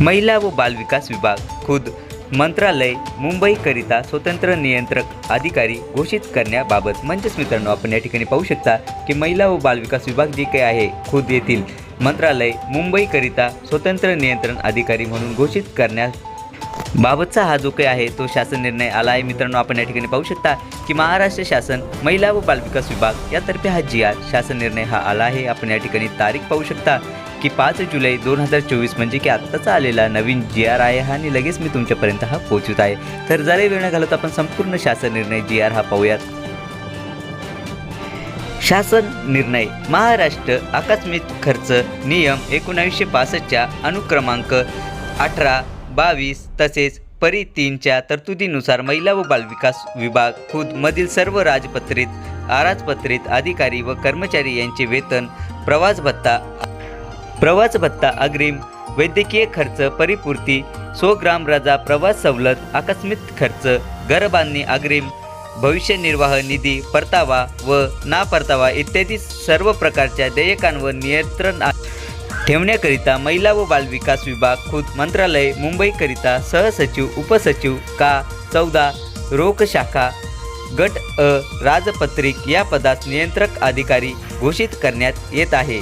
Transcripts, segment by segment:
महिला व बालविकास विभाग खुद मंत्रालय मुंबईकरिता स्वतंत्र नियंत्रक अधिकारी घोषित करण्याबाबत म्हणजेच मित्रांनो आपण या ठिकाणी पाहू शकता की महिला व बालविकास विभाग जे काही आहे खुद येथील मंत्रालय मुंबईकरिता स्वतंत्र नियंत्रण अधिकारी म्हणून घोषित करण्यास बाबतचा हा जो काही आहे तो शासन निर्णय आला आहे. मित्रांनो आपण या ठिकाणी पाहू शकता की महाराष्ट्र शासन महिला व बालविकास विभाग यातर्फे हा जी आर शासन निर्णय हा आला आहे. आपण या ठिकाणी तारीख पाहू शकता की पाच जुलै दोन हजार चोवीस म्हणजे की आत्ताचा आलेला नवीन जी आर आहे हा आणि लगेच मी तुमच्यापर्यंत हा पोहोचवत आहे. तर जरा वेळ न घालत आपण संपूर्ण शासन निर्णय जी आर हा पाहूयात. शासन निर्णय महाराष्ट्र आकस्मिक खर्च नियम एकोणावीसशे पासष्टच्या अनुक्रमांक अठरा बावीस तसेच परी तीनच्या तरतुदीनुसार महिला व बालविकास विभाग खुद मधील सर्व राजपत्रित आराजपत्रित अधिकारी व कर्मचारी यांचे वेतन प्रवास भत्ता प्रवास भत्ता अग्रिम वैद्यकीय खर्च परिपूर्ती सो ग्राम रजा प्रवास सवलत आकस्मिक खर्च घरबांधणी अग्रिम भविष्य निर्वाह निधी परतावा व ना परतावा इत्यादी सर्व प्रकारच्या देयकांवर नियंत्रण ठेवण्याकरिता महिला व बालविकास विभाग खुद मंत्रालय मुंबईकरिता सहसचिव उपसचिव का चौदा रोख शाखा गट अ राजपत्रिक या पदास नियंत्रक अधिकारी घोषित करण्यात येत आहे.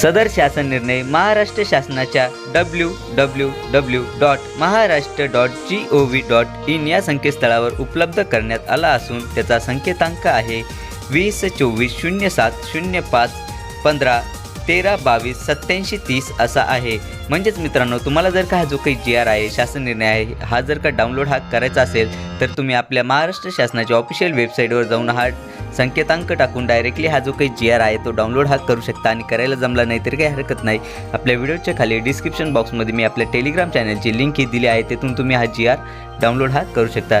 सदर शासन निर्णय महाराष्ट्र शासनाच्या W W W dot Maharashtra dot G O V dot in या संकेतस्थळावर उपलब्ध करण्यात आला असून त्याचा संकेतांक आहे वीस चोवीस शून्य सात शून्य पाच पंधरा तेरा बावीस सत्याऐंशी तीस असा आहे. म्हणजेच मित्रांनो तुम्हाला जर का हा जो काही जी आर आहे शासन निर्णय आहे हा जर का डाउनलोड हा करायचा असेल तर तुम्ही आपल्या महाराष्ट्र शासनाच्या ऑफिशियल वेबसाईटवर जाऊन हा संकेतांक टाकून डायरेक्टली हा जो काही जी आर आहे तो डाउनलोड हा करू शकता आणि करायला जमला नाही तर काही हरकत नाही. आपल्या व्हिडिओच्या खाली डिस्क्रिप्शन बॉक्समध्ये मी आपल्या टेलिग्राम चॅनलची लिंक ही दिली आहे तिथून तुम्ही हा जी आर डाउनलोड हा करू शकता.